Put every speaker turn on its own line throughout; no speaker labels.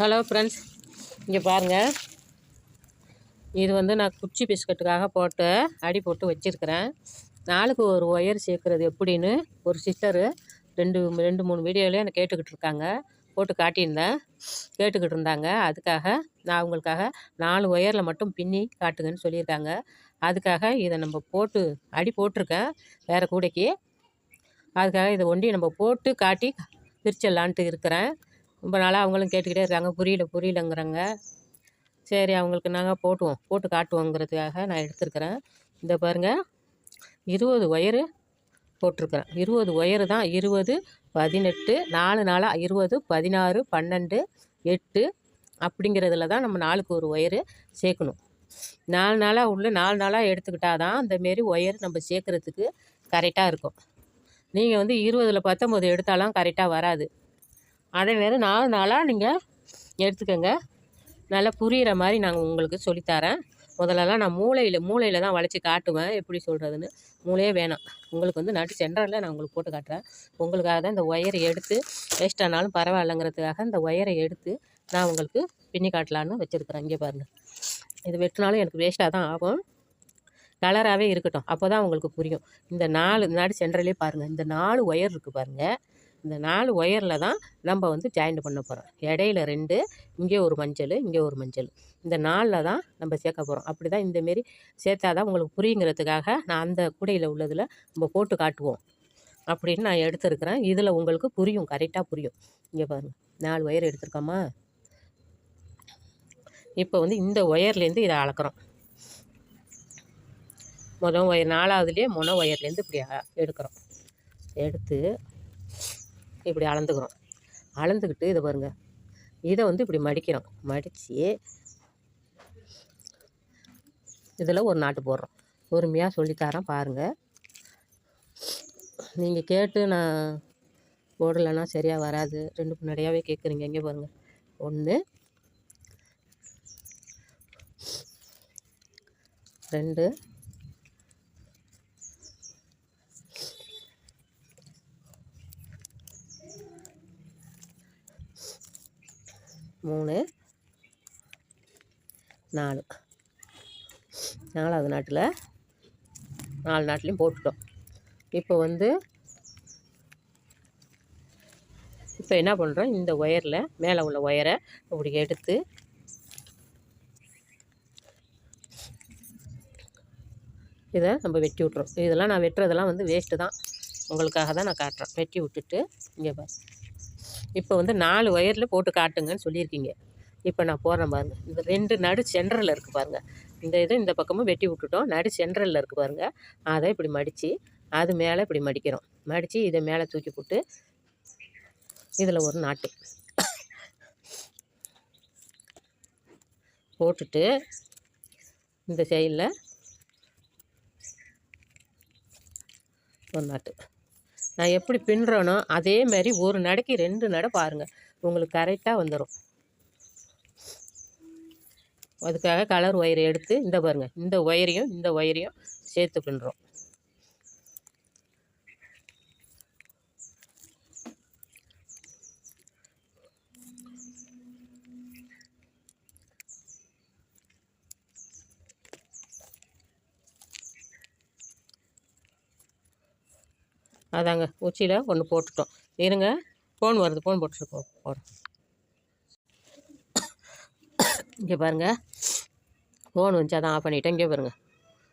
Hello friends இங்கே பாருங்கள் இது வந்து நான் குச்சி பிஸ்கட்டுக்காக போட்டு அடி போட்டு வச்சுருக்கிறேன். நாளுக்கு ஒரு ஒயர் சேர்க்குறது எப்படின்னு ஒரு சிஸ்டரு ரெண்டு ரெண்டு மூணு வீடியோவில் எனக்கு கேட்டுக்கிட்டு இருக்காங்க. போட்டு காட்டியிருந்தேன். கேட்டுக்கிட்டு இருந்தாங்க. அதுக்காக நான் அவங்களுக்காக நாலு ஒயரில் மட்டும் பின்னி காட்டுங்கன்னு சொல்லியிருக்காங்க. அதுக்காக இதை நம்ம போட்டு அடி போட்டிருக்கேன் வேறு கூடைக்கு. அதுக்காக இதை ஒண்டி நம்ம போட்டு காட்டி பிரிச்சிடலான்ட்டு இருக்கிறேன். ரொம்ப நாளாக அவங்களும் கேட்டுக்கிட்டே இருக்காங்க. புரியல புரியலங்கிறாங்க. சரி அவங்களுக்கு நாங்கள் போட்டுவோம். போட்டு காட்டுவோங்கிறதுக்காக நான் எடுத்துருக்கிறேன். இந்த பாருங்கள் இருபது ஒயரு போட்டிருக்கிறேன். இருபது ஒயரு தான். இருபது பதினெட்டு நாலு நாளாக இருபது பதினாறு பன்னெண்டு எட்டு அப்படிங்கிறதுல தான் நம்ம நாளுக்கு ஒரு ஒயரு சேர்க்கணும். நாலு நாளாக உள்ள நாலு நாளாக எடுத்துக்கிட்டால் தான் அந்தமாரி ஒயர் நம்ம சேர்க்குறதுக்கு கரெக்டாக இருக்கும். நீங்கள் வந்து இருபதில் பத்தொம்போது எடுத்தாலாம் கரெக்டாக வராது. அதை வேறு நாலு நாளாக நீங்கள் எடுத்துக்கோங்க. நல்லா புரிகிற மாதிரி நாங்கள் உங்களுக்கு சொல்லித்தரேன். முதல்லலாம் நான் மூளையில் மூளையில் தான் வளைச்சி காட்டுவேன். எப்படி சொல்கிறதுன்னு மூளையே வேணாம். உங்களுக்கு வந்து நட்டு சென்டரில் நான் உங்களுக்கு போட்டு காட்டுறேன். உங்களுக்காக தான் இந்த ஒயரை எடுத்து வேஸ்ட் ஆனாலும் பரவாயில்லைங்கிறதுக்காக இந்த ஒயரை எடுத்து நான் உங்களுக்கு பின்னி காட்டலான்னு வச்சுருக்குறேன். இங்கே பாருங்கள் இது வெட்டினாலும் எனக்கு வேஸ்ட்டாக தான் ஆகும். கலராகவே இருக்கட்டும். அப்போ தான் உங்களுக்கு புரியும். இந்த நாலு நாடு சென்டர்லேயே பாருங்கள் இந்த நாலு ஒயர் இருக்குது பாருங்கள் இந்த நாலு ஒயரில் தான் நம்ம வந்து ஜாயிண்ட் பண்ண போகிறோம் இடையில ரெண்டு இங்கே ஒரு மஞ்சள் இங்கே ஒரு மஞ்சள். இந்த நாலில் தான் நம்ம சேர்க்க போகிறோம் அப்படி தான் இந்தமாரி சேர்த்தா தான் உங்களுக்கு புரியுங்கிறதுக்காக நான் அந்த கூடையில் உள்ளதில் நம்ம போட்டு காட்டுவோம். அப்படின்னு நான் எடுத்துருக்கிறேன். இதில் உங்களுக்கு புரியும் கரெக்டாக புரியும். இங்கே பாருங்கள் நாலு ஒயர் எடுத்துருக்கோமா? இப்போ வந்து இந்த ஒயர்லேருந்து இதை அளக்குறோம். மொதல் ஒயர் நாலாவதுலேயே முனை ஒயர்லேருந்து இப்படி எடுக்கிறோம். எடுத்து இப்படி அளந்துக்கிறோம். அளந்துக்கிட்டு இதை பாருங்கள் இதை வந்து இப்படி மடிக்கிறோம். மடித்து இதில் ஒரு நாட்டு போடுறோம். பொறுமையாக சொல்லித்தரேன் பாருங்கள் நீங்கள் கேட்டு நான் போடலைன்னா சரியாக வராது. ரெண்டு முன்னாடியாகவே கேட்குறீங்க. எங்கே பாருங்கள் ஒன்று ரெண்டு மூணு நாலு. நாலாவது நாட்டில் நாலு நாட்டிலையும் போட்டுட்டோம். இப்போ வந்து இப்போ என்ன பண்ணுறோம் இந்த ஒயரில் மேலே உள்ள ஒயரை அப்படி எடுத்து இதை நம்ம வெட்டி விட்றோம் இதெல்லாம் நான் வெட்டுறதெல்லாம் வந்து வேஸ்ட்டு தான். உங்களுக்காக தான் நான் காட்டுறேன். வெட்டி விட்டுட்டு இங்கே பாரு இப்போ வந்து நாலு ஒயரில் போட்டு காட்டுங்கன்னு சொல்லியிருக்கீங்க. இப்போ நான் போடுறேன் பாருங்க. இந்த ரெண்டு நடு சென்டரில் இருக்குது பாருங்கள் இந்த இது இந்த பக்கமும் வெட்டி விட்டுட்டோம். நடு சென்டரில் இருக்குது பாருங்கள் அதை இப்படி மடித்து அது மேலே இப்படி மடிக்கிறோம். மடித்து இதை மேலே தூக்கி போட்டு இதில் ஒரு நாட்டு போட்டுட்டு இந்த சைடில் ஒரு நாட்டு. நான் எப்படி பின்னுறேனோ அதே மாதிரி ஒரு நடைக்கு ரெண்டு நடை பாருங்கள் உங்களுக்கு கரெக்டாக வந்துடும் அதுக்காக கலர் ஒயரை எடுத்து இந்த பாருங்கள் இந்த ஒயரையும் இந்த ஒயரையும் சேர்த்து பின்னுறோம். அதாங்க உச்சியில் ஒன்று போட்டுட்டோம். இருங்க ஃபோன் வருது ஃபோன் போட்டுருக்கோம். போகிறோம் இங்கே பாருங்கள் ஃபோன் வந்துச்சு அதான் ஆஃப் பண்ணிட்டேன். இங்கே பாருங்கள்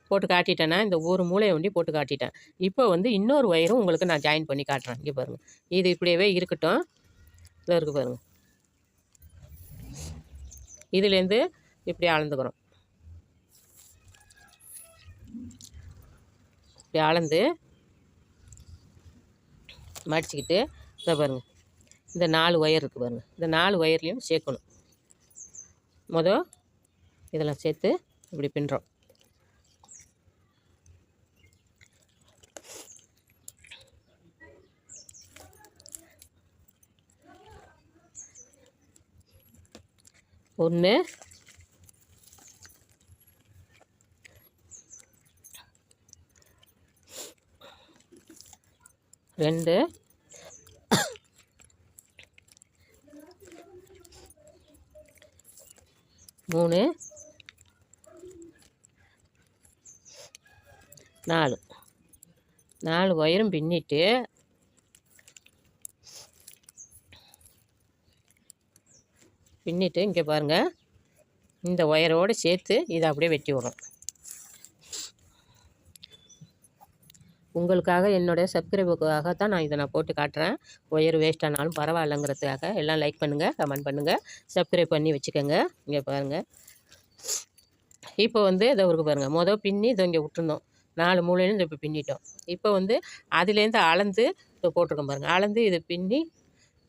போட்டு காட்டிட்டேன்னா இந்த ஒரு மூளையை ஒண்டி போட்டு காட்டிட்டேன். இப்போ வந்து இன்னொரு ஒயரும் உங்களுக்கு நான் ஜாயின் பண்ணி காட்டுறேன். இங்கே பாருங்கள் இது இப்படியே இருக்கட்டும். இதில் இருக்குது பாருங்கள் இதுலேருந்து இப்படி அளந்துக்கிறோம். இப்படி அளந்து மடிச்சுக்கிட்டு இதை பாருங்கள் இந்த நாலு ஒயர் இருக்குது பாருங்கள் இந்த நாலு ஒயர்லேயும் சேர்க்கணும். மொதல் இதெல்லாம் சேர்த்து இப்படி பின்னுறோம் ஒன்று ரெண்டு. மூணு. நாலு. நாலு ஒயரும் பின்னிட்டு பின்னிட்டு இங்கே பாருங்கள் இந்த ஒயரோடு சேர்த்து இதை அப்படியே வெட்டி விடும் உங்களுக்காக என்னுடைய சப்ஸ்கிரைபுக்காக தான் நான் இதை நான் போட்டு காட்டுறேன். ஒயர் வேஸ்ட் ஆனாலும் பரவாயில்லைங்கிறதுக்காக எல்லாம் லைக் பண்ணுங்கள் கமெண்ட் பண்ணுங்கள் சப்ஸ்கிரைப் பண்ணி வச்சுக்கோங்க. இங்கே பாருங்கள் இப்போ வந்து இதை ஒரு பாருங்கள் மொதல் பின்னி இதை இங்கே விட்டுருந்தோம். நாலு மூலையிலும் இப்போ பின்னிட்டோம். இப்போ வந்து அதுலேருந்து அளந்து இப்போ போட்டிருக்கோம் பாருங்கள் அளந்து இதை பின்னி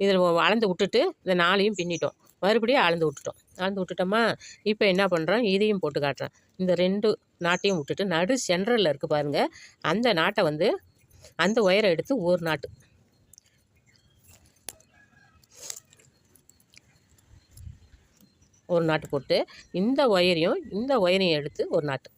இதில் அளந்து விட்டுட்டு இந்த நாளையும் பின்னிட்டோம். மறுபடியும் அளந்து விட்டுட்டோம். அளந்து விட்டுட்டோமா? இப்போ என்ன பண்ணுறோம் இதையும் போட்டு காட்டுறேன் இந்த ரெண்டு நாட்டையும் விட்டுட்டு நடு சென்ட்ரலில் இருக்குது பாருங்கள் அந்த நாட்டை வந்து அந்த ஒயரை எடுத்து ஒரு நாட்டு. ஒரு நாட்டு போட்டு இந்த ஒயரையும் இந்த ஒயரையும் எடுத்து ஒரு நாட்டு.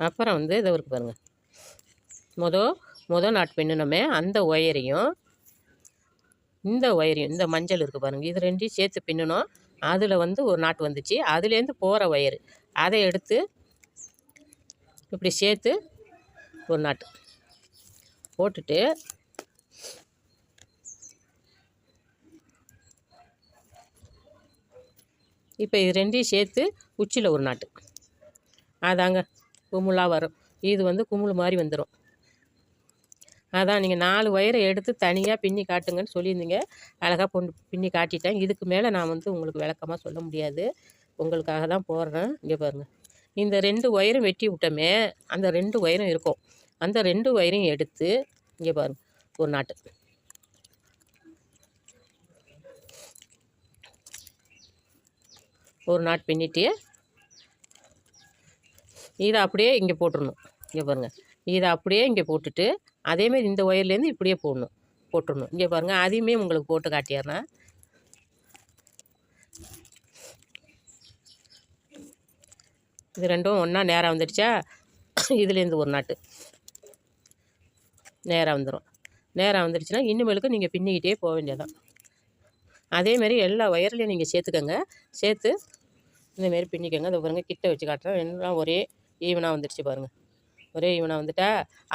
அப்புறம் வந்து இதை இருக்கு பாருங்கள் மொதல் மொதல் நாட் பின்னணுமே அந்த ஒயரையும் இந்த ஒயரையும் இந்த மஞ்சள் இருக்குது பாருங்கள் இது ரெண்டையும் சேர்த்து பின்னணும் அதில் வந்து ஒரு நாட்டு வந்துச்சு. அதுலேருந்து போகிற ஒயரு. அதை எடுத்து இப்படி சேர்த்து ஒரு நாட்டு போட்டுட்டு இப்போ இது ரெண்டையும் சேர்த்து உச்சியில் ஒரு நாட்டு. அதாங்க. குமுளாக வரும். இது வந்து குமுள் மாதிரி வந்துடும் அதான் நீங்கள் நாலு ஒயரை எடுத்து தனியாக பின்னி காட்டுங்கன்னு சொல்லியிருந்தீங்க. அழகாக பொண்ணு பின்னி காட்டிட்டேன். இதுக்கு மேலே நான் வந்து உங்களுக்கு விளக்கமாக சொல்ல முடியாது. உங்களுக்காக தான் போடுறேன். இங்கே பாருங்கள் இந்த ரெண்டு ஒயரும் வெட்டி விட்டோமே அந்த ரெண்டு ஒயரும் இருக்கும். அந்த ரெண்டு ஒயரையும் எடுத்து இங்கே பாருங்கள் ஒரு நாட்டு. ஒரு நாட் பின்னிட்டு இதை அப்படியே இங்கே போட்டுடணும் இங்கே பாருங்கள் இதை அப்படியே இங்கே போட்டுட்டு அதேமாரி இந்த ஒயர்லேருந்து இப்படியே போடணும். போட்டுடணும் இங்கே பாருங்கள் அதையுமே உங்களுக்கு போட்டு காட்டிடுறேன். இது ரெண்டும் ஒன்றா நேராக வந்துடுச்சா? இதுலேருந்து ஒரு நாட்டு. நேராக வந்துடும் நேராக வந்துடுச்சுன்னா இனிமேலுக்கு நீங்கள் பின்னிக்கிட்டே போக வேண்டியதான் அதேமாரி எல்லா ஒயர்லையும் நீங்கள் சேர்த்துக்கோங்க. சேர்த்து இந்தமாரி பின்னிக்கோங்க. அதை பாருங்கள் கிட்ட வச்சு காட்டுறேன். எல்லாம் ஒரே ஈவனாக வந்துடுச்சு பாருங்கள் ஒரே ஈவனாக வந்துட்டா.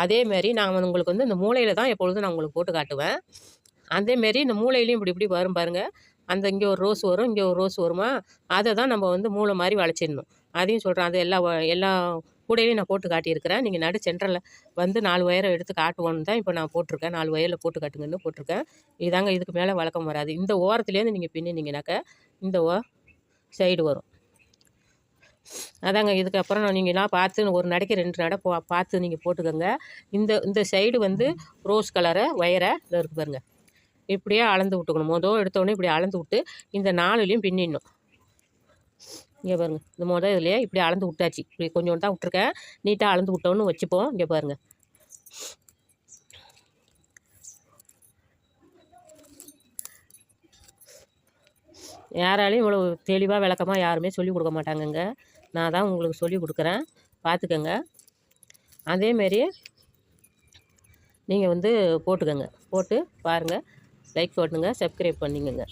அதேமாரி நான் வந்து உங்களுக்கு வந்து இந்த மூளையில் தான் எப்பொழுதும் நான் உங்களுக்கு போட்டு காட்டுவேன். அதேமாரி இந்த மூளையிலையும் இப்படி இப்படி வரும் பாருங்கள் அந்த இங்கே ஒரு ரோஸ் வரும் இங்கே ஒரு ரோஸ் வருமா? அதை தான் நம்ம வந்து மூளை மாதிரி வளைச்சிடணும். அதையும் சொல்கிறேன் அது எல்லா எல்லா கூடையிலையும் நான் போட்டு காட்டியிருக்கிறேன். நீங்கள் நடு சென்டரில் வந்து நாலு ஒயரை எடுத்து காட்டுவோன்னு தான் இப்போ நான் போட்டிருக்கேன். நாலு ஒயரில் போட்டு காட்டுங்கன்னு போட்டிருக்கேன். இதாங்க இதுக்கு மேலே வழக்கம் வராது. இந்த ஓரத்துலேருந்து நீங்கள் பின்னினீங்கனாக்கா இந்த ஓ சைடு வரும். அதாங்க இதுக்கப்புறம் நீங்களாம் பார்த்து ஒரு நடைக்கு ரெண்டு நடை போ பார்த்து நீங்கள் போட்டுக்கோங்க. இந்த இந்த சைடு வந்து ரோஸ் கலரை ஒயரை இதில் இருக்கு பாருங்க. இப்படியே அளந்து விட்டுக்கணும். மொதல் எடுத்தோடனே இப்படி அளந்து விட்டு இந்த நாலுலேயும் பின்னிடணும். இங்கே பாருங்கள் இந்த மொதல் இதுலையே இப்படி அளந்து விட்டாச்சு. இப்படி கொஞ்சோண்டு தான் விட்ருக்கேன் நீட்டாக அளந்து விட்டோன்னு வச்சுப்போம். இங்கே பாருங்கள் யாராலையும் இவ்வளோ தெளிவாக விளக்கமாக யாருமே சொல்லிக் கொடுக்க மாட்டாங்கங்க. நான் தான் உங்களுக்கு சொல்லி கொடுக்குறேன். பார்த்துக்கோங்க. அதேமாரி நீங்கள் வந்து போட்டுக்கோங்க. போட்டு பாருங்கள் லைக் போட்டுங்க. சப்ஸ்கிரைப் பண்ணிக்கோங்க.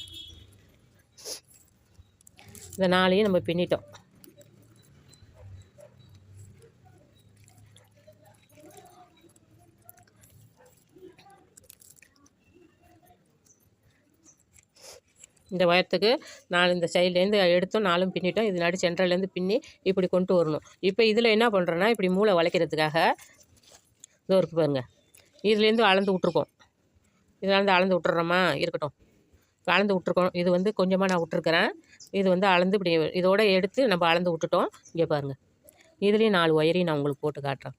இந்த நாளையும் நம்ம பின்னிட்டோம். இந்த உயரத்துக்கு நாலு இந்த சைட்லேருந்து எடுத்தோம் நாலும் பின்னிட்டோம். இது நடு சென்ட்ரல்லேருந்து பின்னி இப்படி கொண்டு வரணும். இப்போ இதில் என்ன பண்ணுறோன்னா இப்படி மூளை வளைக்கிறதுக்காக இதோ இருக்குது பாருங்க. இதுலேருந்து அளந்து விட்ருக்கோம் இதுலேருந்து அளந்து விட்டுறோமா? இருக்கட்டும். அளந்து விட்ருக்கோம் இது வந்து கொஞ்சமாக நான் விட்ருக்குறேன் இது வந்து அளந்து இப்படி இதோட எடுத்து நம்ம அளந்து விட்டுட்டோம். இங்கே பாருங்கள் இதுலேயும் நாலு ஒயரையும் நான் உங்களுக்கு போட்டு காட்டுறேன்.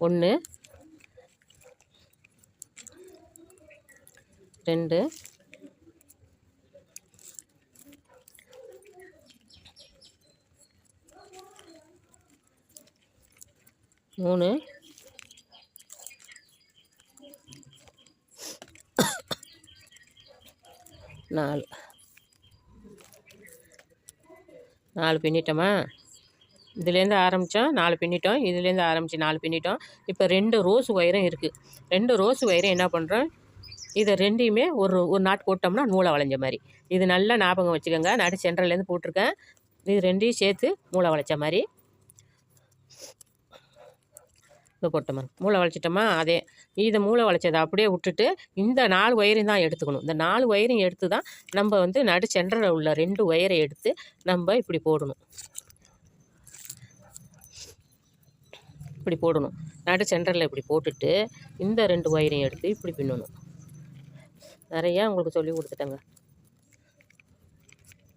ஒன்று ரெண்டு மூணு நாலு. நாலு பின்னிட்டோமா? இதுலேருந்து ஆரம்பித்தோம் நாலு பின்னிட்டோம் இதுலேருந்து ஆரம்பித்து நாலு பின்னிட்டோம். இப்போ ரெண்டு ரோஸ் ஒயரும் இருக்குது ரெண்டு ரோஸ் ஒயரும் என்ன பண்ணுறோம் இதை ரெண்டையுமே ஒரு ஒரு நாட் போட்டோம்னா நூலை வளைஞ்ச மாதிரி. இது நல்லா ஞாபகம் வச்சுக்கோங்க. நடு சென்ட்ரல்லேருந்து போட்டிருக்கேன். இது ரெண்டையும் சேர்த்து மூளை வளைச்ச மாதிரி. இதை போட்டோமா மூளை வளைச்சிட்டோமா? அதே. இதை மூளை வளைச்சதை அப்படியே விட்டுட்டு இந்த நாலு ஒயரையும் தான் எடுத்துக்கணும். இந்த நாலு ஒயரையும் எடுத்து தான் நம்ம வந்து நடு சென்டரில் உள்ள ரெண்டு ஒயரை எடுத்து நம்ம இப்படி போடணும். இப்படி போடணும். நடு சென்டரில் இப்படி போட்டுட்டு இந்த ரெண்டு ஒயரையும் எடுத்து இப்படி பின்னணும். நிறையா உங்களுக்கு சொல்லி கொடுத்துட்டேங்க.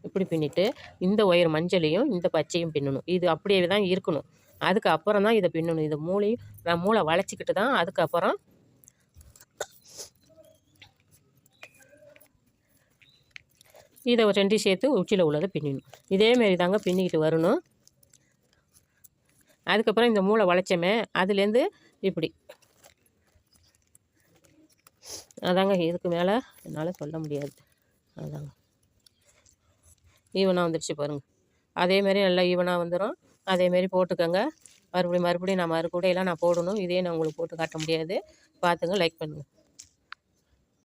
இப்படி பின்னிட்டு இந்த ஒயர் மஞ்சளையும் இந்த பச்சையும் பின்னணும். இது அப்படியே தான் இருக்கணும். அதுக்கப்புறம் தான் இதை பின்னணும். இதை மூளையும் நான் மூளை வளைச்சிக்கிட்டு தான் அதுக்கப்புறம் இதை ரெண்டையும் சேர்த்து உச்சியில் உள்ளதை பின்னணும். இதேமாரி தாங்க பின்னிக்கிட்டு வரணும். அதுக்கப்புறம் இந்த மூளை வளைச்சமே அதுலேருந்து இப்படி. அதாங்க இதுக்கு மேலே என்னால் சொல்ல முடியாது. அதாங்க. ஈவனாக வந்துடுச்சு பாருங்கள் அதேமாரி நல்லா ஈவனாக வந்துடும் அதேமாரி போட்டுக்கோங்க. மறுபடியும் மறுபடியும் நான் மறுபடியெல்லாம் நான் போடணும். இதே நான் உங்களுக்கு போட்டு காட்ட முடியாது. பார்த்துங்க லைக் பண்ணுங்கள்